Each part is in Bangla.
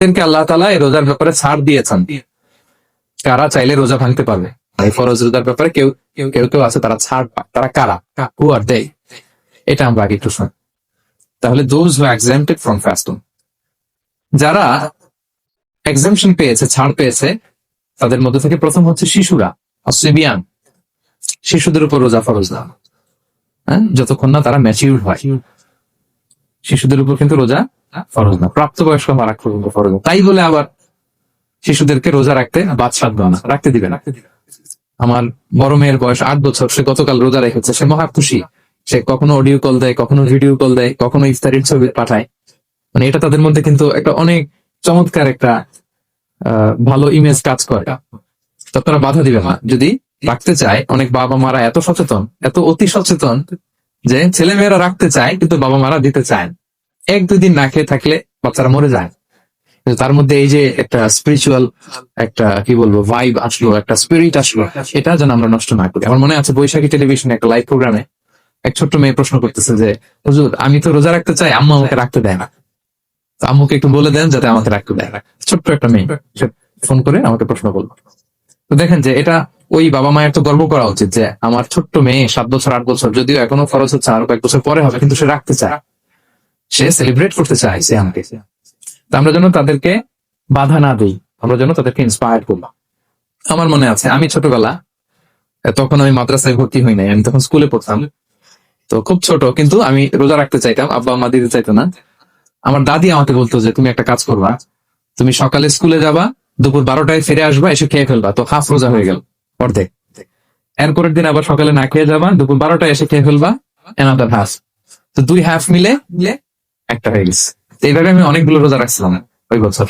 এদেরকে আল্লাহ তালা এই রোজার ব্যাপারে ছাড় দিয়েছেন। কারা চাইলে রোজা ভাঙতে পারবে? এই ফরজ রোজার ব্যাপারে কেউ কেউ কেউ কেউ আছে, তারা ছাড় পায়। তারা কারা? হু আর দেয় এটা আমরা আগে একটু শুনি। তাহলে those who exempted from fasting যারা এক্সামশন পেয়েছে, ছাড় পেয়েছে, তাদের মধ্যে থেকে প্রথম হচ্ছে শিশুরা অসিবিয়ান শিশুদের উপর রোজা ফরজ না হ্যাঁ? যতক্ষণ না তারা ম্যাচিউর হয়। শিশুদের উপর কিন্তু রোজা ফরজ না। প্রাপ্তবয়স্ক মারা পর্যন্ত ফরজ না। তাই বলে আবার শিশুদেরকে রোজা রাখতে বাদ সাধবে না, রাখতে দিবে না। আমার বড় মেয়ের বয়স আট বছর, সে গতকাল রোজা রেখেছে, সে মহা খুশি। সে কখনো অডিও কল দেয়, কখনো ভিডিও কল দেয়, কখনো ইফতারির ছবি পাঠায়। মানে এটা তাদের মধ্যে কিন্তু একটা অনেক চমৎকার একটা ভালো ইমেজ কাজ করে। তো তারা বাধা দিবে না। যদি রাখতে চায়, অনেক বাবা মারা এত সচেতন, এত অতি সচেতন যে ছেলে মেয়েরা রাখতে চায়, কিন্তু বাবা মারা দিতে চায়। এক দুই দিন না খেয়ে থাকলে বাচ্চারা মরে যায়। তার মধ্যে এই যে একটা স্পিরিচুয়াল একটা, কি বলব ভাইব আসলো, একটা স্পিরিট আসলো, এটা যেন আমরা নষ্ট না করি। আমার মনে আছে বৈশাখী টেলিভিশনে একটা লাইভ প্রোগ্রামে এক ছোট্ট মেয়ে প্রশ্ন করতেছে যে, হুজুর, আমি তো রোজা রাখতে চাই, আম্মু আমাকে রাখতে দেয় না। আম্মুকে একটু বলে দেন যাতে আমাকে রাখতে দেয় না। ছোট্ট একটা মেয়ে ফোন করে আমাকে প্রশ্ন করল। তো দেখেন যে এটা ওই বাবা মায়ের তো গর্ব করা উচিত যে, আমার ছোট্ট মেয়ে সাত বছর, আট বছর, যদিও এখনও খরচ হচ্ছে, আরও কয়েক বছর পরে হবে, কিন্তু সে রাখতে চায়। সে সেলিব্রেট করতে চায় সে আমাকে। আমরা যেন তাদেরকে বাধা না দিই, আমরা যেন তাদেরকে ইন্সপায়ার করলাম আমার মনে আছে, আমি ছোটবেলা, তখন আমি মাদ্রাসায় ভর্তি হই নাই, আমি তখন স্কুলে পড়তাম। তো খুব ছোট, কিন্তু আমি রোজা রাখতে চাইতাম, আব্বা মা দিতে চাইতো না। আমার দাদি আমাকে বলতো যে, তুমি একটা কাজ করবা, তুমি সকালে স্কুলে যাবা, দুপুর বারোটায় ফিরে আসবা, এসে খেয়ে ফেলবা। তো হাফ রোজা হয়ে গেল, অর্ধেক। এরপরের দিন আবার সকালে না খেয়ে যাবা, দুপুর বারোটায় এসে খেয়ে ফেলবা এনাদার হাফ তো দুই হাফ মিলে একটা হয়ে গেছে এইভাবে আমি অনেকগুলো রোজা রাখছিলাম ওই বছর।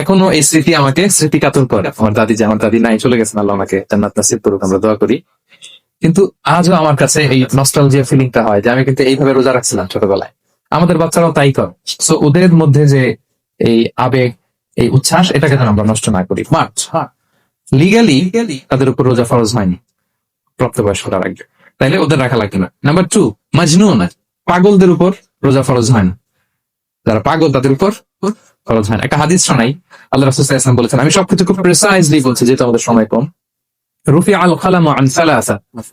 এখনও এই স্মৃতি আমাকে স্মৃতি কাতর করে। আমার দাদি যে, আমার দাদি নাই, চলে গেছেন আল্লাহ আমাকে জান্নাত নাসিব করুক, আমরা দোয়া করি। কিন্তু আজও আমার কাছে এই নস্টালজিয়া ফিলিংটা হয় যে আমি কিন্তু এইভাবে রোজা রাখছিলাম ছোটবেলায়। আমাদের বাচ্চারাও তাই করে। সো ওদের মধ্যে যে এই আবেগ, এই উচ্ছ্বাস, এটাকে যেন আমরা নষ্ট না করি। বাট লিগালি তাদের উপর রোজা ফরজ হয়নি। প্রাপ্তবয়স্করা রাখবে। তাইলে ওদের রাখা লাগবে না। নাম্বার টু মাজনুন পাগলদের উপর রোজা ফরজ হয় না। যারা পাগল, তাদের উপর ফরজ হয় না। একটা হাদিস শোনাই। আল্লাহ রাসূল সাল্লাল্লাহু বলেছেন, আমি সবকিছু খুব প্রিসাইজলি বলছি, যেহেতু আমাদের সময় কম। রুফি আল খালাম আন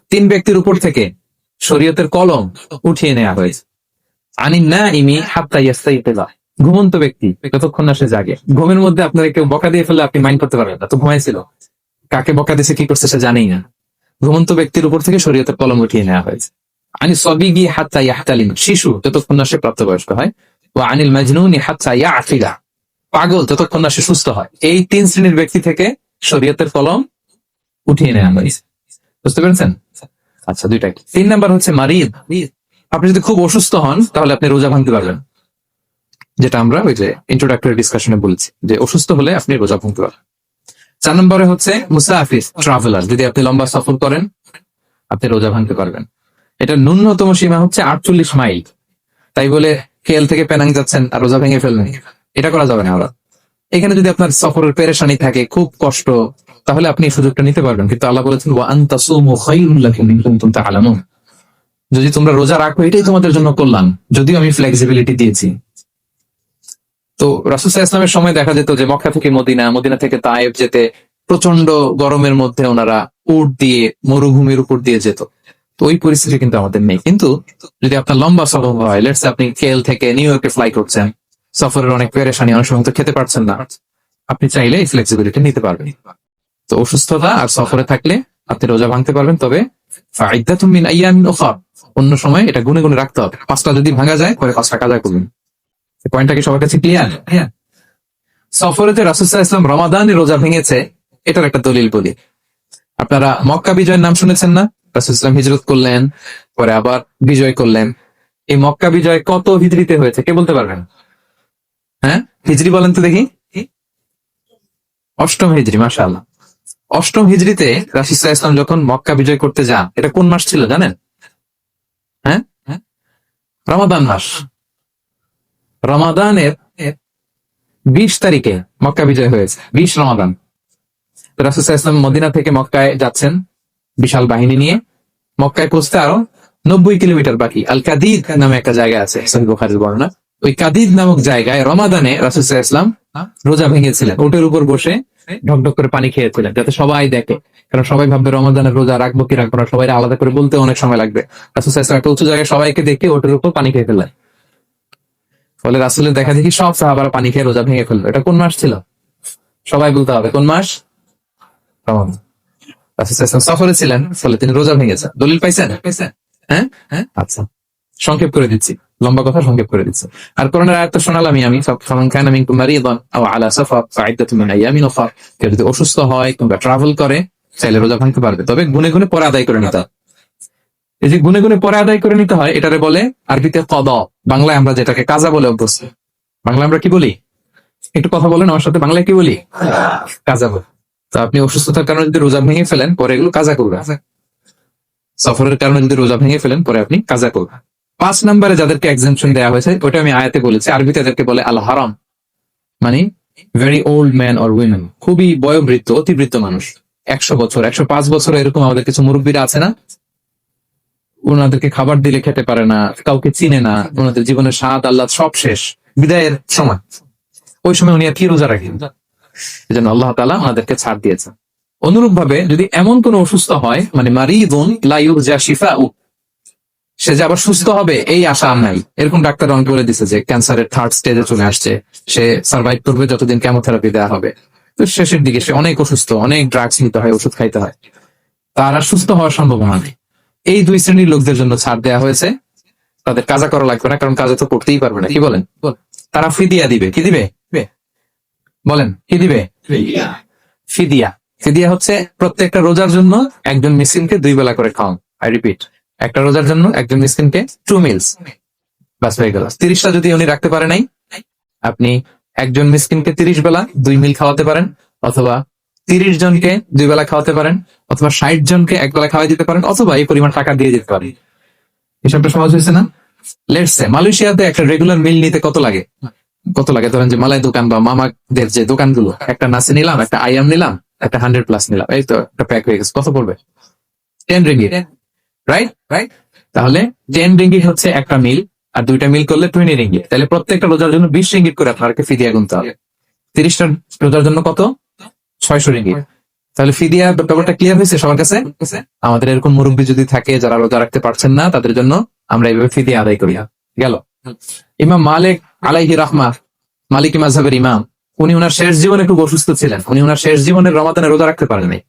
তিন ব্যক্তির উপর থেকে শরীয়তের কলম উঠিয়ে নেওয়া হয়েছে। আনিন না ইমি হাত্তা ইয়াস্তাইকিযা ঘুমন্ত ব্যক্তি, যতক্ষণ না সে জাগে। ঘুমের মধ্যে আপনাকে কেউ বকা দিয়ে ফেললে আপনি মাইন্ড করতে পারবেন না। তো ঘুমাইছিল। কাকে বকা দিয়েছে কি করছে সে জানেই না। ঘুমন্ত ব্যক্তির উপর থেকে শরীয়তের কলম উঠিয়ে নেওয়া হয়েছে। আনি সবিগি হাত্তা ইয়াহতালিম। শিশু যতক্ষণ না সে প্রাপ্তবয়স্ক হয় ও আনিল মাজনুনি হাত্তা ইয়াফিলা। পাগল যতক্ষণ না সে সুস্থ হয়। এই তিন শ্রেণির ব্যক্তি থেকে শরীয়তের কলম উঠিয়ে নেওয়া হয়েছে। বুঝতে পেরেছেন? আচ্ছা দুইটাই। তিন নাম্বার হচ্ছে মারিদ। আপনি যদি খুব অসুস্থ হন, তাহলে আপনি রোজা ভাঙতে পারবেন। যেটা আমরা ওই যে ইন্ট্রোডাক্টরি ডিসকাশনে বলছি, যে অসুস্থ হলে আপনি রোজা ভাঙতে পারবেন। চার নম্বরে হচ্ছে মুসাফির ট্রাভেলার যদি আপনি লম্বা সফর করেন, আপনি রোজা ভাঙতে পারবেন। এটা ন্যূনতম সীমা হচ্ছে আটচল্লিশ মাইল। তাই বলে কেএল থেকে পেনাং যাচ্ছেন আর রোজা ভেঙে ফেলবেন এটা করা যাবে না আবার এখানে যদি আপনার সফরের পেরেশানি থাকে, খুব কষ্ট, তাহলে আপনি সুযোগটা নিতে পারবেন। কিন্তু আল্লাহ বলেছেন যদি তোমরা রোজা রাখো, এটাই তোমাদের জন্য কল্যাণ। যদিও আমি ফ্লেক্সিবিলিটি দিয়েছি। তো রাসুল ইসলামের সময় দেখা যেত যে মক্কা থেকে মদিনা মদিনা থেকে তায়েব যেতে প্রচণ্ড গরমের মধ্যে ওনারা উট দিয়ে মরুভূমির উপর দিয়ে যেত। তো ওই পরিস্থিতি কিন্তু আমাদের নেই। কিন্তু যদি আপনার লম্বা সফর হয় লেটস আপনি কেল থেকে নিউ ইয়র্কে ফ্লাই করছেন, সফরের অনেক পেরেশানি, অনেক সময় তো খেতে পারছেন না, আপনি চাইলে এই ফ্লেক্সিবিলিটি নিতে পারবেন। তো অসুস্থতা আর সফরে থাকলে আপনি রোজা ভাঙতে পারবেন, তবে মিন আইয়ামিন অন্য সময় এটা গুনে গুনে রাখতে হবে। পাঁচটা যদি ভাঙা যায়, পরে পাঁচটা কাজা করবেন। পয়েন্টটা কি সবার কাছে ক্লিয়ার হ্যাঁ সফরেতে রাসুসাহ ইসলাম রমাদানে রোজা ভেঙেছে, এটার একটা দলিল বলি। আপনারা মক্কা বিজয়ের নাম শুনেছেন না? রাসুল ইসলাম হিজরত করলেন, পরে আবার বিজয় করলেন। এই মক্কা বিজয় কত হিজড়িতে হয়েছে, কে বলতে পারবেন? হ্যাঁ? হিজড়ি বলেন তো দেখি। অষ্টম হিজড়ি, মাশাআল্লাহ। অষ্টম হিজড়িতে রাসুসাহ ইসলাম যখন মক্কা বিজয় করতে যান, এটা কোন মাস ছিল জানেন? হ্যাঁ? রমাদান মাস। রমাদানের বিশ তারিখে মক্কা বিজয় হয়েছে, বিশ রমাদান। রাসুসাহ ইসলাম মদিনা থেকে মক্কায় যাচ্ছেন, বিশাল বাহিনী নিয়ে। মক্কায় পৌঁছতে আরও নব্বই কিলোমিটার বাকি। আল কাদির নামে একটা জায়গা আছে বর্ণনা। ওই কাদিদ নামক জায়গায় রমাদানে রাসুসাহ ইসলাম রোজা ভেঙেছিলেন। ওটের উপর বসে ঢকঢক করে পানি খেয়েছিলেন, যাতে সবাই দেখে। কারণ সবাই ভাববে রমাদানের রোজা রাখব কি রাখব না সবাই আলাদা করে বলতে অনেক সময় লাগবে। রাসুসাহ ইসলাম একটা উঁচু জায়গায় সবাইকে দেখে ওটের উপর পানি খেয়ে ফেললেন। ফলে রাসুলের দেখা দেখি সব সাহাবারা পানি খেয়ে রোজা ভেঙে ফেলল। এটা কোন মাস ছিল? সবাই বলতে হবে, কোন মাস? রমাদান। সফরে ছিলেন, ফলে তিনি রোজা ভেঙেছেন দলিল পাইছেন? হ্যাঁ? হ্যাঁ? আচ্ছা। সংক্ষেপ করে দিচ্ছি। লম্বা কথা সংক্ষেপ করে দিচ্ছি। আর করোনার আয়াত তো শোনালামই আমি ফামান মিনকুম মারিদান আও আলা সাফার ফাইদাতু মিন আইয়ামিন কেউ যদি অসুস্থ হয় কিংবা ট্রাভেল করে, চাইলে রোজা ভাঙতে পারবে। তবে গুনে গুনে পরে আদায় করে নিতে। এই যে গুনে গুনে পরে আদায় করে নিতে হয়, এটারে বলে আরবিতে কদ। বাংলায় আমরা যেটাকে কাজা বলে অভ্যস্ত। বাংলা আমরা কি বলি? একটু কথা বলেন, আমার সাথে বাংলায় কি বলি? কাজা বলি। তো আপনি অসুস্থতার কারণে যদি রোজা ভেঙে ফেলেন পরে এগুলো কাজা করবেন সফরের কারণে যদি রোজা ভেঙে ফেলেন পরে আপনি কাজা করবেন। পাঁচ নম্বরে যাদেরকে এক্সামশন দেওয়া হয়েছে ওটা আমি আয়াতে বলেছি আরবিতে তাদেরকে বলে আল হারাম মানে very old man or women খুবই বয়োবৃত্ত অতিবৃত্ত মানুষ। একশো বছর একশো পাঁচ বছর এরকম আমাদের কিছু মুরব্বীরা আছে না? ওনাদেরকে খাবার দিলে খেতে পারে না কাউকে চিনে না ওনাদের জীবনের স্বাদ আল্লাহ সব শেষ। বিদায়ের সময়। ওই সময় উনি আর কি রোজা রাখেন? এই জন্য আল্লাহ তালা ওনাদেরকে ছাড় দিয়েছেন। অনুরূপ ভাবে যদি এমন কোন অসুস্থ হয় মানে মারিদুন লাইউর যা শিফা সে যে আবার সুস্থ হবে এই আশা আর নাই। এরকম ডাক্তার অনেক বলে দিচ্ছে যে ক্যান্সারের থার্ড স্টেজে চলে আসছে সে সার্ভাইভ করবে যতদিন কেমোথেরাপি দেওয়া হবে। তো শেষের দিকে সে অনেক অসুস্থ অনেক ড্রাগস নিতে হয় ওষুধ খাইতে হয়। তার আর সুস্থ হওয়ার সম্ভাবনা নেই। এই দুই শ্রেণির লোকদের জন্য ছাড় দেওয়া হয়েছে। তাদের কাজা করা লাগবে না কারণ কাজে তো করতেই পারবে না। কি বলেন? তারা ফিদিয়া দিবে। কি দিবে। বলেন কি দিবে? ফিদিয়া। ফিদিয়া। হচ্ছে প্রত্যেকটা রোজার জন্য একজন মিসকিনকে দুই বেলা করে খাওয়ান। আই রিপিট একটা রোজার জন্য একজন মিসকিনকে টু মিলস বাস হয়ে গেল। তিরিশটা যদি উনি রাখতে পারে নাই আপনি একজন মিসকিনকে তিরিশ বেলা দুই মিল খাওয়াতে পারেন অথবা তিরিশ জনকে দুই বেলা খাওয়াতে পারেন অথবা ষাট জনকে এক বেলা খাওয়াই দিতে পারেন অথবা এই পরিমাণ টাকা দিয়ে দিতে পারেন। হিসাবটা সহজ হয়েছে না? লেটসে মালয়েশিয়াতে একটা রেগুলার মিল নিতে কত লাগে? কত লাগে? ধরেন যে মালাই দোকান বা মামাদের যে দোকানগুলো একটা নাসি নিলাম একটা আইয়াম নিলাম একটা হান্ড্রেড প্লাস নিলাম এই তো একটা প্যাক হয়ে গেছে কত পড়বে? টেন রিঙ্গিট রাইট রাইট তাহলে টেন রিঙ্গিট হচ্ছে একটা মিল আর দুইটা মিল করলে টোয়েন্টি রিঙ্গিট তাহলে প্রত্যেকটা রোজার জন্য বিশ রিঙ্গিট করে আপনাকে ফিদিয়া গুনতে হবে। তিরিশটা রোজার জন্য কত? ছয়শো রিঙ্গিট তাহলে ফিদিয়া ব্যাপারটা ক্লিয়ার হয়েছে সবার কাছে? আমাদের এরকম মুরব্বী যদি থাকে যারা রোজা রাখতে পারছেন না তাদের জন্য আমরা এইভাবে ফিদিয়া আদায় করি। গেল। ইমাম মালিক আলাইহি রাহমা মালিক মাঝহের ইমাম উনি ওনার শেষ জীবনে একটু অসুস্থ ছিলেন। উনি ওনার শেষ জীবনের রমাদানে রোজা রাখতে পারেননি।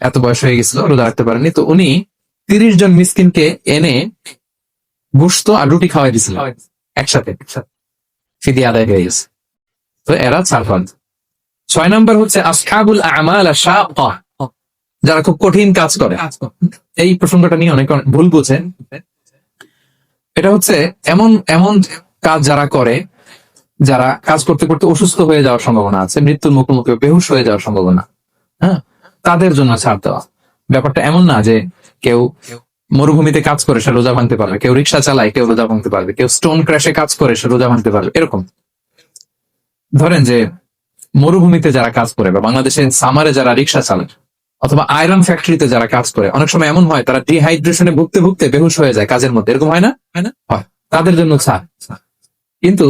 এত বয়স হয়ে গেছিল রোজা রাখতে পারেননি। তো উনি তিরিশ জন মিসকিনকে এনে গোস্ত আর রুটি খাওয়াই দিয়েছিলেন একসাথে। ফিদি আদায় হয়ে গেছে। তো এরা ছাড়ফান ছয় নম্বর হচ্ছে আসখাবুল আমাল যারা খুব কঠিন কাজ করে। এই প্রসঙ্গটা নিয়ে অনেক অনেক ভুল বুঝেন। এটা হচ্ছে এমন এমন কাজ যারা করে, যারা কাজ করতে করতে অসুস্থ হয়ে যাওয়ার সম্ভাবনা আছে, মৃত্যুর মুখোমুখি বেহুশ হয়ে যাওয়ার সম্ভাবনা হ্যাঁ? তাদের জন্য ছাড় দেওয়া। ব্যাপারটা এমন না যে কেউ মরুভূমিতে কাজ করে, সে রোজা ভাঙতে পারবে। কেউ রিক্সা চালায়, কেউ রোজা ভাঙতে পারবে। কেউ স্টোন ক্র্যাশে কাজ করে, সে রোজা ভাঙতে পারবে। এরকম। ধরেন যে মরুভূমিতে যারা কাজ করে বা বাংলাদেশের সামারে যারা রিক্সা চালায় অথবা আয়রন ফ্যাক্টরিতে যারা কাজ করে, অনেক সময় এমন হয় তারা ডিহাইড্রেশনে ভুগতে ভুগতে বেহুশ হয়ে যায় কাজের মধ্যে। এরকম হয় না? হয় না? হয়। তাদের জন্য ছাড়। কিন্তু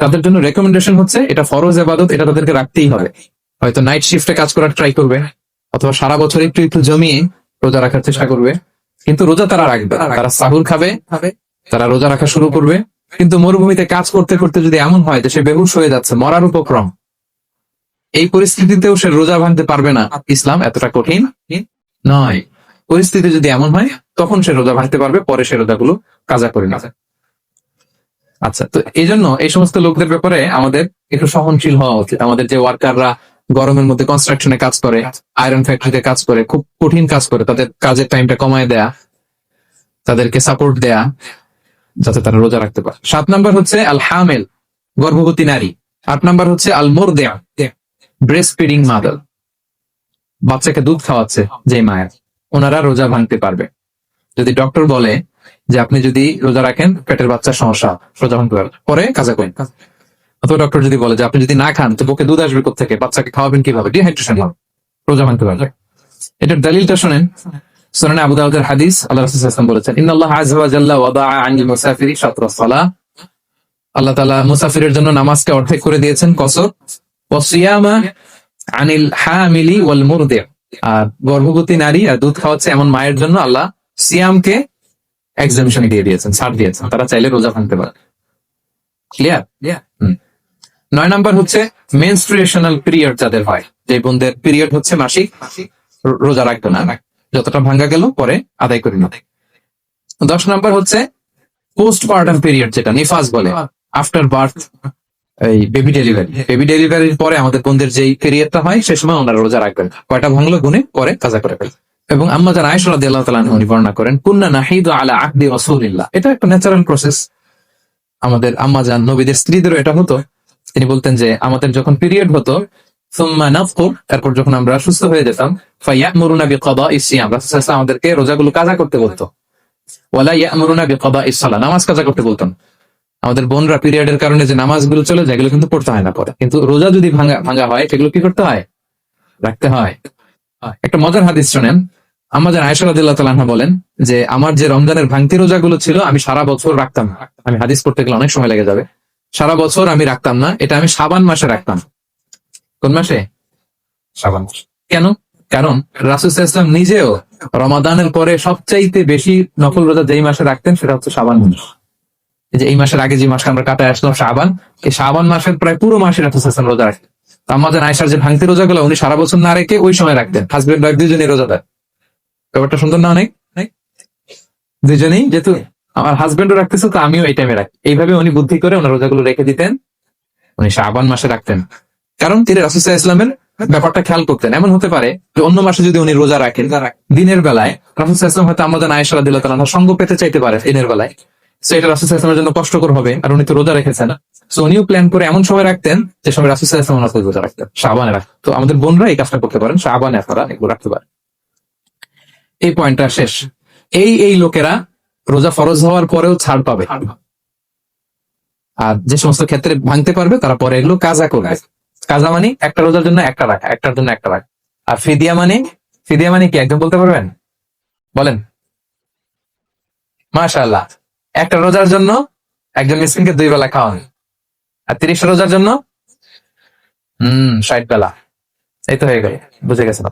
তাদের জন্য রেকমেন্ডেশন হচ্ছে এটা ফরজ এবাদত এটা তাদেরকে রাখতেই হবে। হয়তো নাইট শিফটে কাজ করার ট্রাই করবে, অথবা সারা বছর একটু একটু জমিয়ে রোজা রাখার চেষ্টা করবে। কিন্তু রোজা তারা রাখবে, তারা সাহুর খাবে, তারা রোজা রাখা শুরু করবে। কিন্তু মরুভূমিতে কাজ করতে করতে যদি এমন হয় যে সে বেহুশ হয়ে যাচ্ছে, মরার উপক্রম, এই পরিস্থিতিতেও সে রোজা ভাঙতে পারবে না। ইসলাম এতটা কঠিন নয়। পরিস্থিতি যদি এমন হয়, তখন সে রোজা ভাঙতে পারবে, পরে সে রোজাগুলো কাজা করে না আচ্ছা তো এই জন্য এই সমস্ত লোকদের ব্যাপারে আমাদের একটু সহনশীল হওয়া উচিত। আমাদের যে ওয়ার্কাররা গরমের মধ্যে কনস্ট্রাকশনে কাজ করে আয়রন ফ্যাক্টরিতে কাজ করে, খুব কঠিন কাজ করে, তাদের কাজের টাইমটা কমায় দেয়া, তাদেরকে সাপোর্ট দেয়া, যাতে তারা রোজা রাখতে পারে। সাত নাম্বার হচ্ছে আল হামেল গর্ভবতী নারী। আট নাম্বার হচ্ছে আল মোর দেয়া ব্রেস্ট ফিডিং মাদার বাচ্চাকে দুধ খাওয়াচ্ছে যে মায়ের, ওনারা রোজা ভাঙতে পারবে। যদি ডক্টর বলে যে আপনি যদি রোজা রাখেন, পেটের বাচ্চার সমস্যা, রোজা ভাঙতে পরে কাজা করেন। অথবা ডক্টর যদি বলে যে আপনি যদি না খান, তো বুকে দুধ আসবে থেকে বাচ্চাকে খাওয়াবেন কীভাবে? ডিহাইড্রেশন হবে রোজা ভাঙতে পারবে এটার দলিলটা শোনেন। আবু দাউদের হাদিস, আল্লাহ বলেছেন, ইন্নাল্লাহ আযজা ওয়া জাল্লা ওয়াদাআ আনিল মুসাফিরি আল্লাহ তালা মুসাফিরের জন্য নামাজকে অর্ধেক করে দিয়েছেন। কসর। ওসিয়ামা আনিল হামিলি ওয়াল মুরদে। আর গর্ভবতী নারী আর দুধ খাওয়াচ্ছে এমন মায়ের জন্য আল্লাহ সিয়ামকে এক্সামিশন দিয়ে দিয়েছেন ছাড় দিয়েছেন তারা চাইলে রোজা ভাঙতে পারে। ক্লিয়ার নয় নাম্বার হচ্ছে মেনস্ট্রুয়েশনাল পিরিয়ড যাদের হয় যে বোনদের পিরিয়ড হচ্ছে মাসিক রোজা রাখবে না। যতটা ভাঙ্গা গেল পরে আদায় করে নেবে দশ নাম্বার হচ্ছে পোস্ট পার্টাম পিরিয়ড যেটা নিফাস বলে আফটার বার্থ এই বেবি ডেলিভারি বেবি ডেলিভারির পরে আমাদের বোনদের যেই পিরিয়ডটা হয় সে সময় ওনারা রোজা রাখবেন। কয়টা ভাঙলো? গুনে পরে কাজা করে ফেলবে এবং আম্মা যারা তাআলা আনহা উনি বর্ণনা করেন, কুন্না নাহিদু আলা আহদি রাসূলিল্লাহ। এটা একটা ন্যাচারাল প্রসেস আমাদের আম্মা জান নবীদের স্ত্রীদেরও এটা হতো। তিনি বলতেন যে, আমাদের যখন পিরিয়ড হতো তারপর যখন আমরা সুস্থ হয়ে যেতাম আমাদেরকে রোজাগুলো কাজা করতে বলতো। নামাজ কাজা করতে বলতেন। আমাদের বোনরা পিরিয়ডের কারণে যে নামাজগুলো চলে যায়, এগুলো কিন্তু পড়তে হয় না পরে। কিন্তু রোজা যদি ভাঙা ভাঙা হয়, সেগুলো কি করতে হয়? রাখতে হয়। একটা মজার হাদিস শোনেন। আমাদের আয়সা রাদিল্লাহ তালাহা বলেন যে আমার যে রমজানের ভাঙতি রোজাগুলো ছিল আমি সারা বছর রাখতাম না। আমি হাদিস পড়তে গেলে অনেক সময় লেগে যাবে। সারা বছর আমি রাখতাম না। এটা আমি সাবান মাসে রাখতাম। কোন মাসে? সাবান কেন? কারণ রাসুল ইসলাম নিজেও রমাদানের পরে সবচাইতে বেশি নকল রোজা যেই মাসে রাখতেন সেটা হচ্ছে সাবান মাস। এই যে এই মাসের আগে যে মাসটা আমরা কাটায় আসলাম সাবান এই সাবান মাসের প্রায় পুরো মাসে রাসুল ইসলাম রোজা রাখতেন। আমাদের আয়সার যে ভাঙতি রোজাগুলো উনি সারা বছর না রেখে ওই সময় রাখতেন। হাজবেন্ড ওয়াইফ দুজনেই রোজাদার ব্যাপারটা সুন্দর না অনেক? দুজনেই? যেহেতু আমার হাজবেন্ডও রাখতেছে তো আমিও এই টাইমে রাখি। এইভাবে উনি বুদ্ধি করে ওনার রোজাগুলো রেখে দিতেন। উনি শাবান মাসে রাখতেন। কারণ তিনি রাসুসাহ ইসলামের ব্যাপারটা খেয়াল করতেন। এমন হতে পারে যে অন্য মাসে যদি উনি রোজা রাখেন দিনের বেলায় রাসুসাহ ইসলাম হয়তো আমাদের আয়সারা দিল তারা সঙ্গ পেতে চাইতে পারে দিনের বেলায়। সো এটা ইসলামের জন্য কষ্টকর হবে, আর উনি তো রোজা রেখেছেন। সো উনিও প্ল্যান করে এমন সময় রাখতেন যে সময় রোজা রাখতেন তো আমাদের বোনরা এই কাজটা করতে পারেন এগুলো রাখতে এই পয়েন্টটা শেষ। এই এই লোকেরা রোজা ফরজ হওয়ার পরেও ছাড় পাবে। আর যে সমস্ত ক্ষেত্রে ভাঙতে পারবে, তারা পরে এগুলো কাজা করবে। কাজা মানে একটা রোজার জন্য একটা রাখা, একটার জন্য একটা রাখা। আর ফিদিয়া মানে ফিদিয়া মানে কি? একদম বলতে পারবেন? বলেন। মাশাআল্লাহ। একটা রোজার জন্য একজন মিসকিনকে দুই বেলা খাওয়ান। আর তিরিশটা রোজার জন্য, হম, ষাট বেলা। এই তো হয়ে গেল, বুঝে গেছেন?